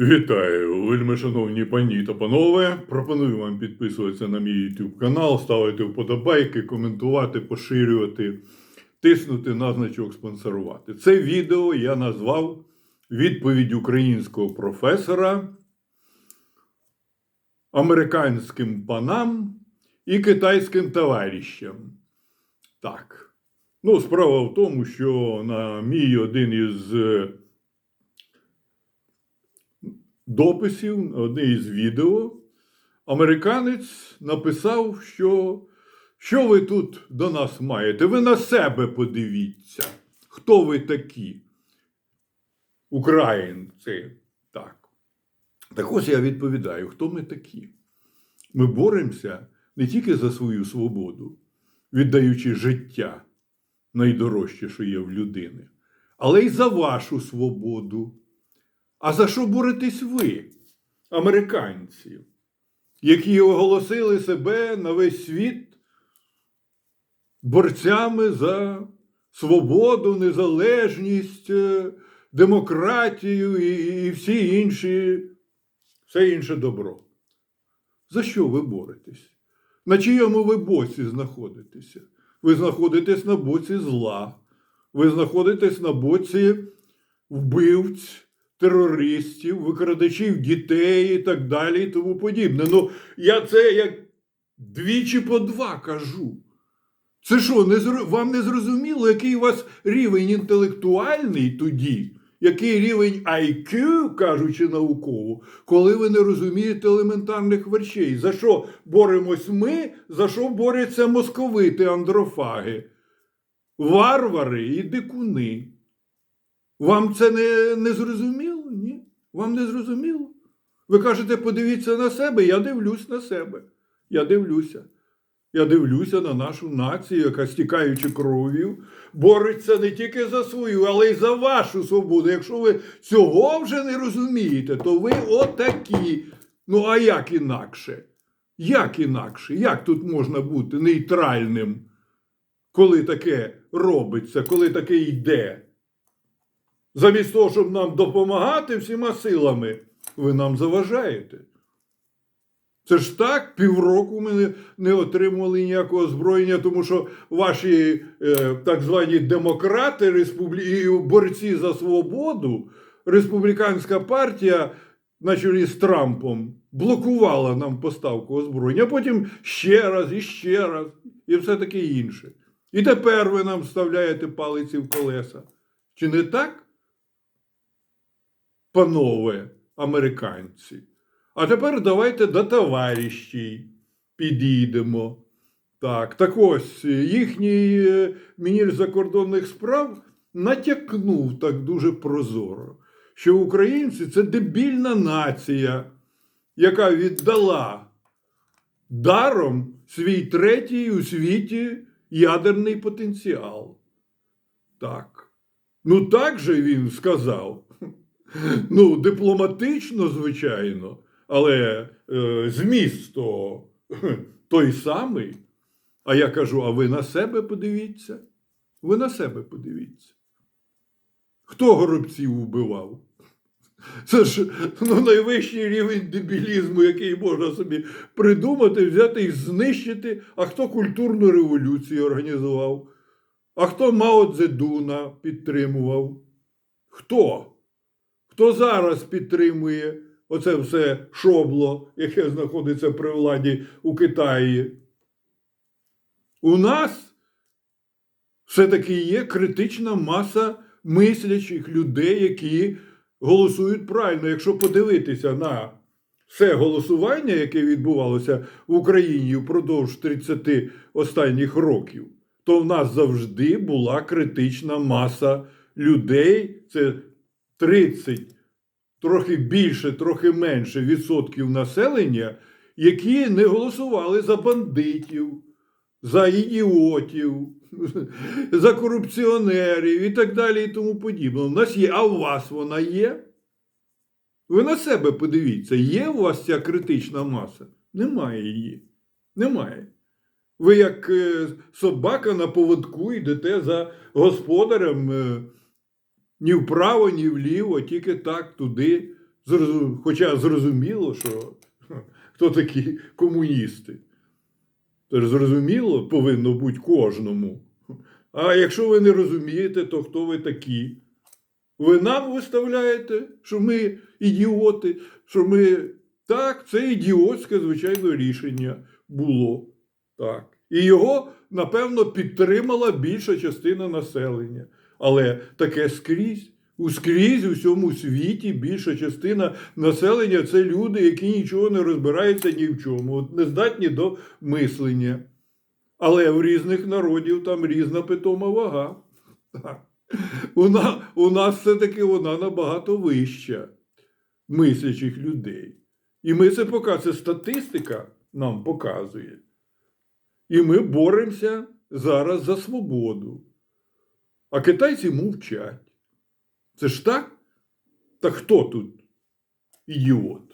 Вітаю, вельми шановні пані та панове. Пропоную вам підписуватися на мій YouTube канал, ставити вподобайки, коментувати, поширювати, тиснути на значок спонсорувати. Це відео я назвав відповідь українського професора американським панам і китайським товаришам. Так. Ну, справа в тому, що на мій один із дописів, одне із відео, американець написав, що що ви тут до нас маєте? Ви на себе подивіться, хто ви такі? Українці. Так. Так ось я відповідаю, хто ми такі? Ми боремося не тільки за свою свободу, віддаючи життя найдорожче, що є в людини, але й за вашу свободу. А за що боретесь ви, американці, які оголосили себе на весь світ борцями за свободу, незалежність, е, демократію і, і всі інші, все інше добро? За що ви боретесь? На чиєму ви боці знаходитеся? Ви знаходитесь на боці зла, ви знаходитесь на боці вбивць терористів, викрадачів дітей і так далі, і тому подібне. Ну, я це як двічі по два кажу. Це що, не зро... вам не зрозуміло, який у вас рівень інтелектуальний тоді, який рівень IQ, кажучи науково, коли ви не розумієте елементарних речей? За що боремось ми, за що борються московити, андрофаги, варвари і дикуни? Вам це не, не зрозуміло? Вам не зрозуміло? Ви кажете, подивіться на себе, я дивлюсь на себе. Я дивлюся. Я дивлюся на нашу націю, яка стікаючи кров'ю, бореться не тільки за свою, але й за вашу свободу. Якщо ви цього вже не розумієте, то ви отакі. Ну, а як інакше? Як інакше? Як тут можна бути нейтральним, коли таке робиться, коли таке йде? Замість того, щоб нам допомагати всіма силами, ви нам заважаєте. Це ж так, півроку ми не, отримували ніякого озброєння, тому що ваші е, так звані демократи республі... борці за свободу, республіканська партія на чолі з Трампом блокувала нам поставку озброєння, а потім ще раз і ще раз, і все таке інше. І тепер ви нам вставляєте палиці в колеса. Чи не так? Панове американці. А тепер давайте до товаришів підійдемо. Так, так ось їхній е, міністр закордонних справ натякнув так дуже прозоро, що українці це дебільна нація, яка віддала даром свій третій у світі ядерний потенціал. Так. Ну так же він сказав. Ну, дипломатично, звичайно, але е, зміст то той самий. А я кажу: а ви на себе подивіться? Ви на себе подивіться. Хто горобців вбивав? Це ж ну, найвищий рівень дебілізму, який можна собі придумати, взяти і знищити. А хто культурну революцію організував? А хто Мао Цзедуна підтримував? Хто? Хто зараз підтримує оце все шобло, яке знаходиться при владі у Китаї? У нас все-таки є критична маса мислячих людей, які голосують правильно. Якщо подивитися на все голосування, яке відбувалося в Україні впродовж 30 останніх років, то в нас завжди була критична маса людей. Це 30, трохи більше, трохи менше відсотків населення, які не голосували за бандитів, за ідіотів, за корупціонерів і так далі і тому подібне. У нас є, а у вас вона є? Ви на себе подивіться, є у вас ця критична маса? Немає її. Немає. Ви як е, собака на поводку йдете за господарем. Ні вправо, ні вліво, тільки так туди, Хоча зрозуміло, що хто такі комуністи. Тож зрозуміло повинно бути кожному. А якщо ви не розумієте, то хто ви такі? Ви нам виставляєте, що ми ідіоти, що ми. Так, це ідіотське, звичайно, рішення було. Так. І його, напевно, підтримала більша частина населення. Але таке скрізь. Ускрізь у всьому світі більша частина населення це люди, які нічого не розбираються ні в чому, от не здатні до мислення. Але в різних народів там різна питома вага. У, на, у нас все-таки вона набагато вища мислячих людей. І ми це показує, це статистика нам показує. І ми боремося зараз за свободу. А китайці мовчать. Це ж так? Та хто тут ідіот?